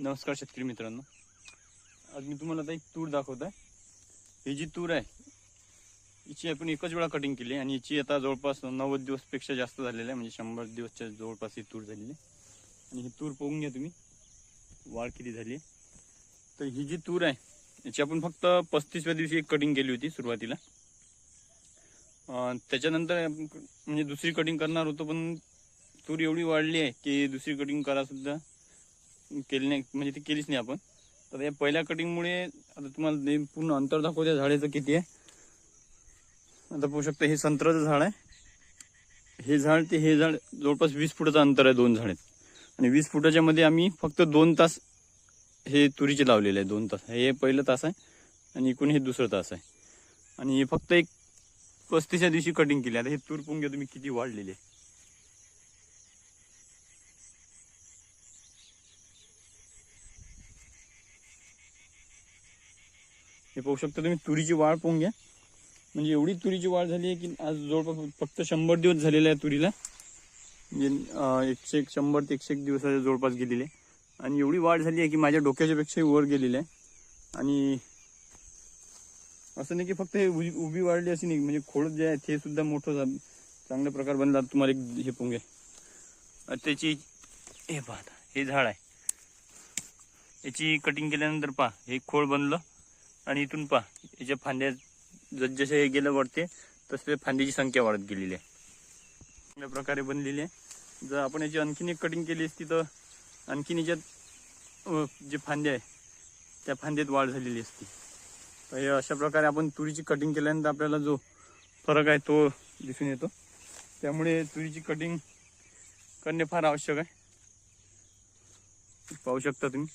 नमस्कार शेतकरी मित्रांनो. आज मी तुम्हाला आता एक तूर दाखवत आहे. ही जी तूर आहे हिची आपण एकच वेळा कटिंग केली आणि हिची आता जवळपास नव्वद दिवसपेक्षा जास्त झालेलं आहे म्हणजे शंभर दिवसच्या जवळपास ही तूर झालेली आहे. आणि ही तूर पाहून घ्या तुम्ही. वाढ किती झाली आहे. तर ही जी तूर आहे याची आपण फक्त पस्तीसव्या दिवशी एक कटिंग केली होती सुरुवातीला. त्याच्यानंतर म्हणजे दुसरी कटिंग करणार होतो पण तूर एवढी वाढली आहे की दुसरी कटिंग करा सुद्धा केली नाही म्हणजे ती केलीच नाही आपण. तर या पहिल्या कटिंगमुळे आता तुम्हाला पूर्ण अंतर दाखवत्या झाडाचं किती आहे. आता पाहू शकता हे संत्र्याचं झाड आहे. हे झाड ते हे झाड जवळपास वीस फुटाचं अंतर आहे दोन झाड. आहेत आणि वीस फुटाच्या मध्ये आम्ही फक्त दोन तास हे तुरीचे लावलेले आहे दोन तास. हे पहिलं तास आहे आणि एकूण हे दुसरं तास आहे. आणि हे फक्त एक पस्तीसच्या दिवशी कटिंग केली. आता हे तूर पुंगे तुम्ही किती वाढलेली. आहे हे पाहू शकता तुम्ही तुरीची वाढ पाहून घ्या. म्हणजे एवढी तुरीची वाढ झाली आहे की आज जवळपास फक्त शंभर दिवस झालेला आहे तुरीला. म्हणजे एकशे एक शंभर ते एकशे एक दिवसाच्या जवळपास गेलेले आहे. आणि एवढी वाढ झाली आहे की माझ्या डोक्याच्यापेक्षाही वर गेलेली आहे. आणि असं नाही की फक्त हे उभी उभी वाढली अशी नाही म्हणजे खोड जे आहे ते सुद्धा मोठं झा- चांगल्या प्रकार बनला. तुम्हाला एक हे पोंगे त्याची हे पाहता हे झाड आहे. याची कटिंग केल्यानंतर पहा हे खोड बनलं. आणि इथून पहा याच्या फांद्या जसजसे हे गेलं वाढते तसे फांद्याची संख्या वाढत गेलेली आहे. चांगल्या प्रकारे बनलेली आहे. जर आपण याची आणखीन एक कटिंग केली असती तर आणखीन याच्यात जे फांदे आहे त्या फांद्यात वाढ झालेली असती. तर हे अशा प्रकारे आपण तुरीची कटिंग केल्यानंतर आपल्याला जो फरक आहे तो दिसून येतो. त्यामुळे तुरीची कटिंग करणे फार आवश्यक आहे. पाहू शकता तुम्ही.